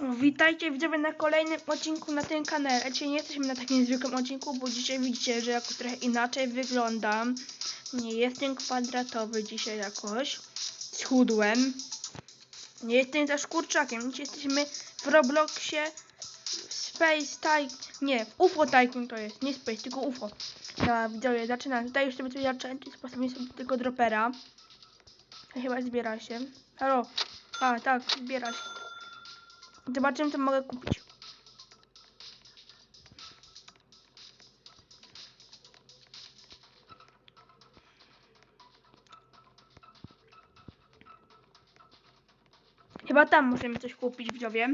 Witajcie widzowie na kolejnym odcinku na tym kanale. Dzisiaj nie jesteśmy na takim zwykłym odcinku, bo dzisiaj widzicie, że jakoś trochę inaczej wyglądam. Nie jestem kwadratowy dzisiaj jakoś. Schudłem. Nie jestem też kurczakiem. Dzisiaj jesteśmy w Robloxie Space Tycoon. Nie, w UFO Tycoon to jest. Nie Space, tylko UFO. Dobra, widzowie, zaczynam. Tutaj już sobie coś zaczęli. Postawię sobie tego dropera. Chyba zbiera się. Halo. A, tak, zbiera się. Zobaczymy, co mogę kupić. Chyba tam możemy coś kupić, widzowie.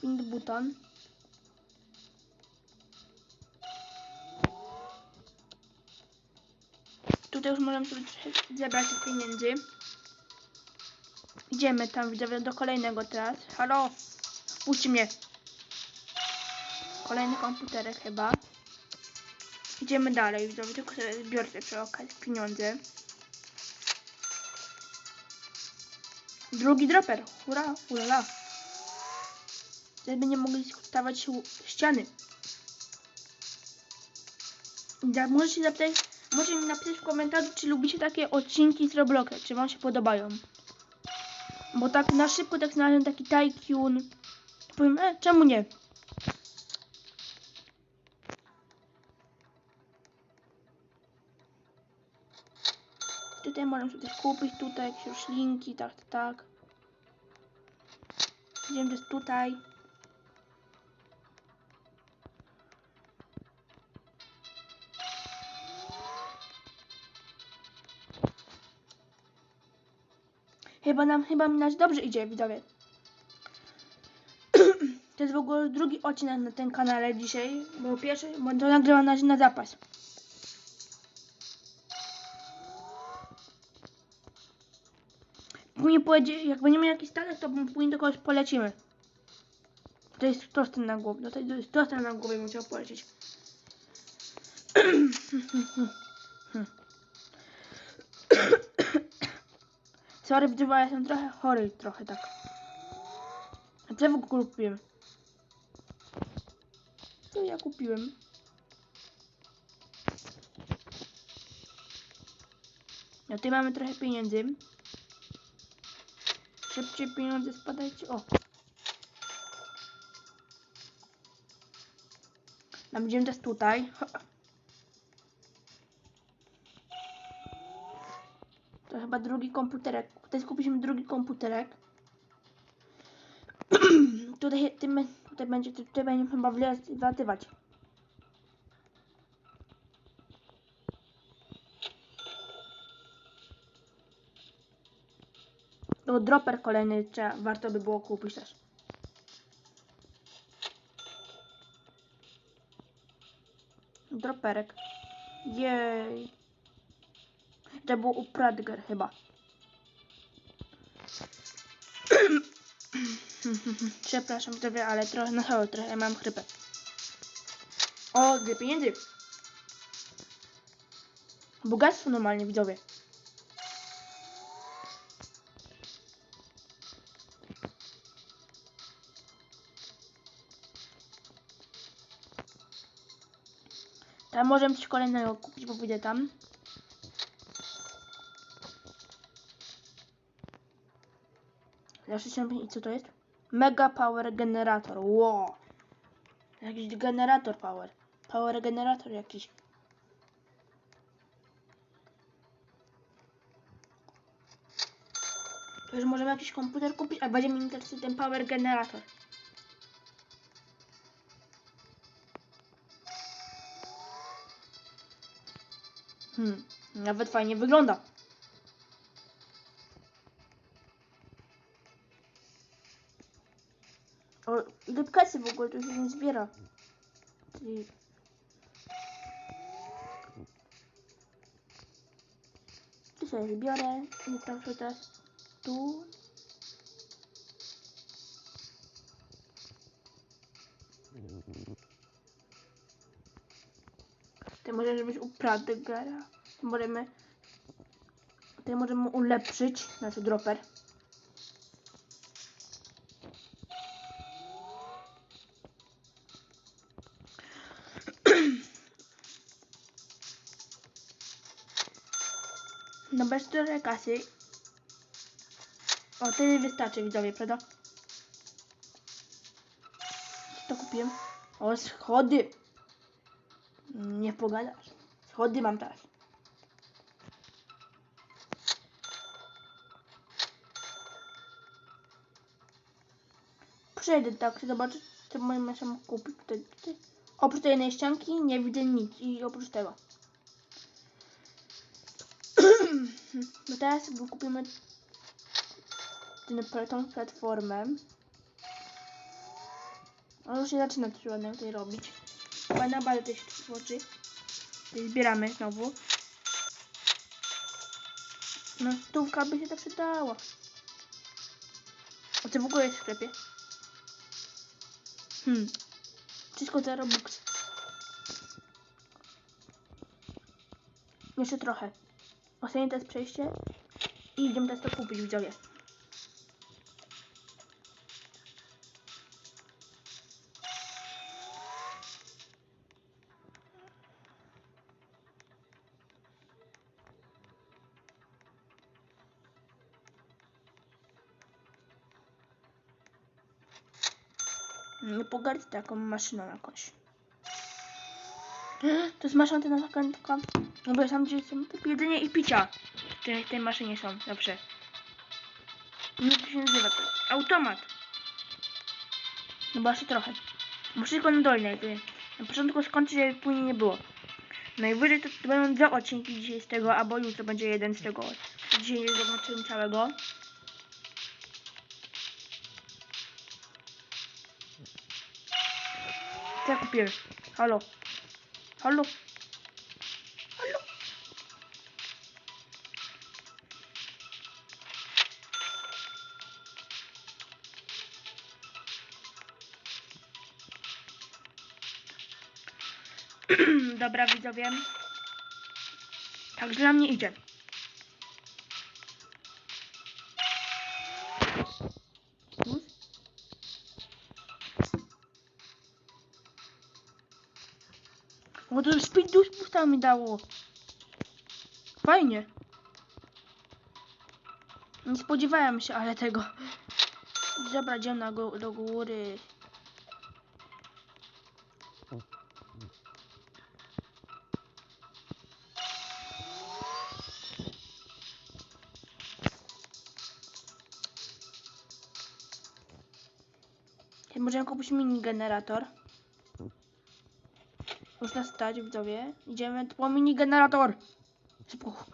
Find button. Tutaj już możemy sobie zebrać pieniędzy. Idziemy tam, widzowie, do kolejnego teraz. Halo, puść mnie. Kolejny komputerek chyba. Idziemy dalej, widzowie, tylko sobie zbiorę przy okazji pieniądze. Drugi dropper, hurra, hurra. Teraz będziemy mogli stawać ściany. Da, możecie zapytać, Możecie mi napisać w komentarzu, czy lubicie takie odcinki z Robloxa, czy wam się podobają. Bo tak na szybko tak znalazłem taki Tycoon. Powiem, e, czemu nie? Tutaj możemy sobie też kupić, tutaj jakieś roślinki, tak, tak, tak. Wiem, że tutaj. Chyba nam, chyba mi nas dobrze idzie, widzowie. To jest w ogóle drugi odcinek na tym kanale dzisiaj, bo pierwszy, bo to nagrywam na, na zapas. Później pojedzie, jak będziemy jakiś statek, to później do kogoś polecimy. To jest tostem na głowie, to jest tostem na głowie musiał polecieć. Sorry, widzowie, ja jestem trochę chory, trochę tak. A co w ogóle kupiłem? Co ja kupiłem? No tutaj mamy trochę pieniędzy. Szybciej pieniądze spadajcie. O! No będziemy teraz tutaj. chyba drugi komputerek. Tutaj skupiliśmy drugi komputerek. tutaj, tym, tutaj będzie, tutaj będziemy chyba wlatywać. O, dropper kolejny trzeba, warto by było kupić też. Droperek. Jej. To był u chyba. Przepraszam widzowie, ale trochę no, trochę mam chrypę. O, gdy pieniędzy. Bogactwo normalnie widzowie. Tam możemy coś kolejnego kupić, bo wyjdę tam. Za 65 i co to jest? Mega Power Generator. Wow. Jakiś generator power. Power generator jakiś. To już możemy jakiś komputer kupić, a będzie mi interesuje ten power generator. Hmm, nawet fajnie wygląda. Kasy w ogóle tu się nie zbiera. Czyli... Tu sobie zbiorę i tam sobie teraz tu. To możemy być u Pradgera. Możemy Tutaj możemy ulepszyć nasz dropper. No bez trochę kasy. O, tyle wystarczy widzowie, prawda? Co to kupiłem? O, schody. Nie pogadasz. Schody mam teraz. Przejdę tak, zobaczyć co możemy się kupić tutaj. Oprócz tej jednej ścianki nie widzę nic i oprócz tego. No teraz kupimy tą platformę. On już się zaczyna coś ładnego tutaj robić. Chyba na bazę też tworzy. Zbieramy znowu. No stówka by się to przydała. A co w ogóle jest w sklepie? Hmm. Wszystko za Robux. Jeszcze trochę. Ostatnie teraz przejście. I idziemy teraz to kupić widzowie. Nie pogardzę taką maszyną jakąś. To jest maszyna ten taka, taka no bo tam gdzie są tylko jedzenie i picia. W tej, maszynie są zawsze. No to się nazywa to. Automat. No bo jeszcze trochę. Muszę tylko na dolnej. Na początku skończyć, żeby później nie było. Najwyżej to, to będą dwa odcinki dzisiaj z tego, albo jutro będzie jeden z tego. Dzisiaj nie zobaczyłem całego. Co ja kupiłem? Halo? Halo? Halo? Dobra widzowie. Tak dla mnie idzie. Pusta mi dało. Fajnie. Nie spodziewałem się, ale tego. Dobra, idziemy na gó- do góry. Możemy kupić mini generator. Już nas stać, widzowie. Idziemy po mini generator. Szybko.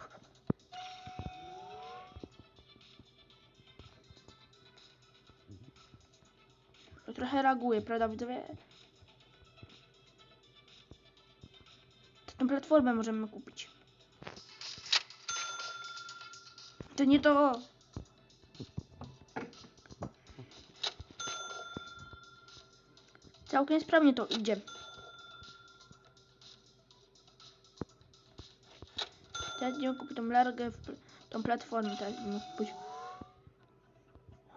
To trochę reaguje, prawda, widzowie? Tę platformę możemy kupić. To nie to. Całkiem sprawnie to idzie. Idziemy kupić tą largę, w tą platformę teraz idziemy kupić.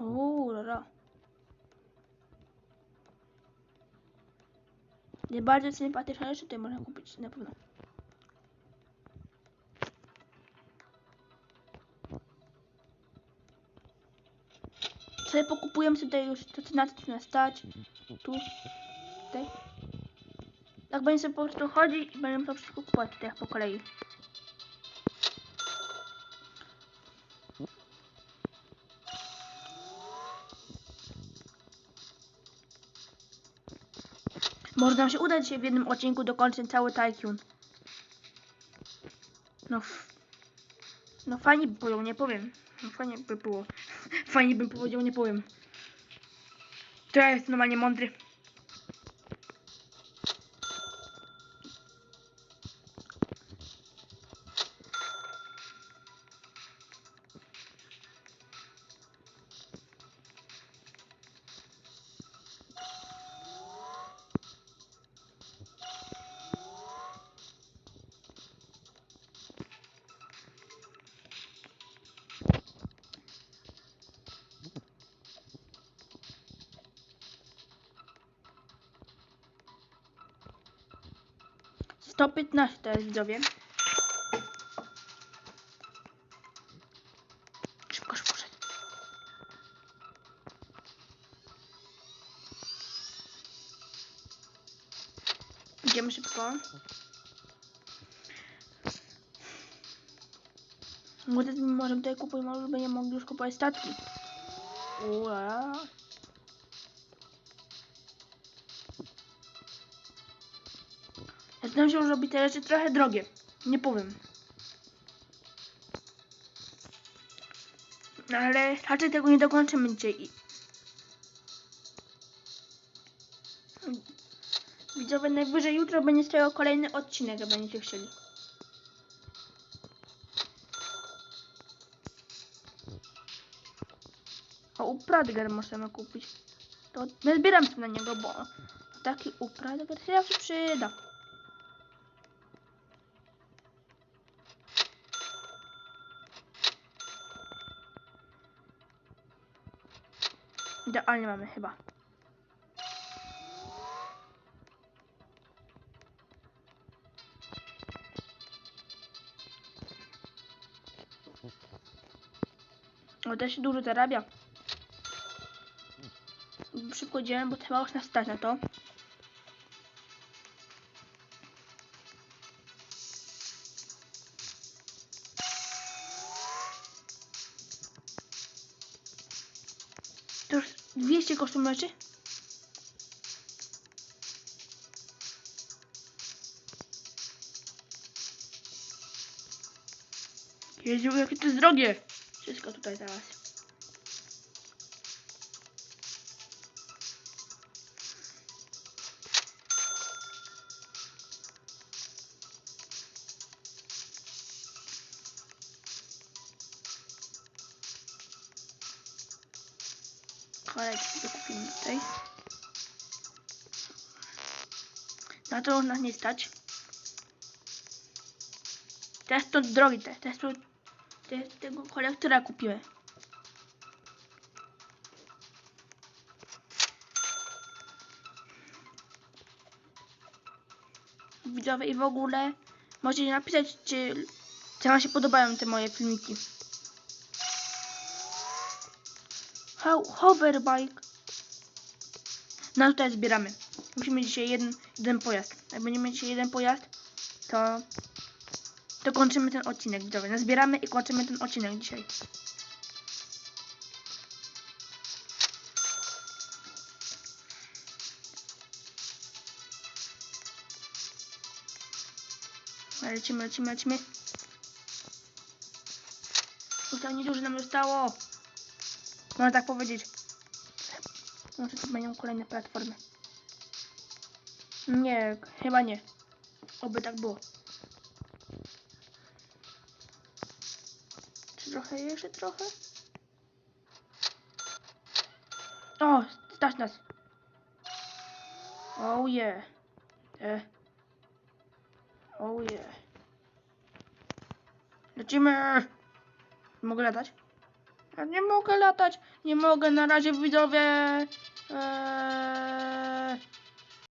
Uuu, lala. Najbardziej sympatyczne rzeczy tutaj można kupić, na pewno. Sobie pokupujemy tutaj już to, co na co nas stać. Tu, tutaj. Tak będziemy sobie po prostu chodzić i będziemy to wszystko kupować tutaj po kolei. Może nam się uda dzisiaj w jednym odcinku dokończyć cały Tycoon. No, no fajnie by było, nie powiem. No fajnie by było. Fajnie bym powiedział, nie powiem. To ja jestem normalnie mądry. 115 to jest widzowie. Szybko, szybko, szybko. Idziemy szybko. Może tutaj kupować, może będziemy mogli już kupować statki. Ua. Ja znam się, robi te rzeczy trochę drogie. Nie powiem. No ale raczej tego nie dokończymy dzisiaj. Widzowie, najwyżej jutro będzie z tego kolejny odcinek, jak będziecie chcieli. O, upradger możemy kupić. To zbieram się na niego, bo taki upradger się zawsze przyda. Idealnie mamy chyba. O, też się dużo zarabia. Szybko idziemy, bo trzeba już nas stać na to. 200 kosztuje meczy? Jezu, jakie to jest drogie! Wszystko tutaj teraz. Kolejki to kupimy tutaj. Na to nas nie stać. Teraz to drogi, te- teraz to te, tego kolektora kupimy. Widzowie i w ogóle możecie napisać, czy, czy wam się podobają te moje filmiki. Ho hoverbike. No tutaj zbieramy. Musimy dzisiaj jeden, jeden pojazd. Jak będziemy dzisiaj jeden pojazd, to to kończymy ten odcinek, widzowie. No zbieramy i kończymy ten odcinek dzisiaj. Lecimy, lecimy, lecimy. Tam niedużo nam zostało. Można tak powiedzieć. Może to będą kolejne platformy. Nie, chyba nie. Oby tak było. Czy trochę jeszcze trochę? O, stać nas. Oh yeah. E. Oh yeah. Lecimy. Mogę latać? Ja nie mogę latać. Nie mogę na razie widzowie. Eee...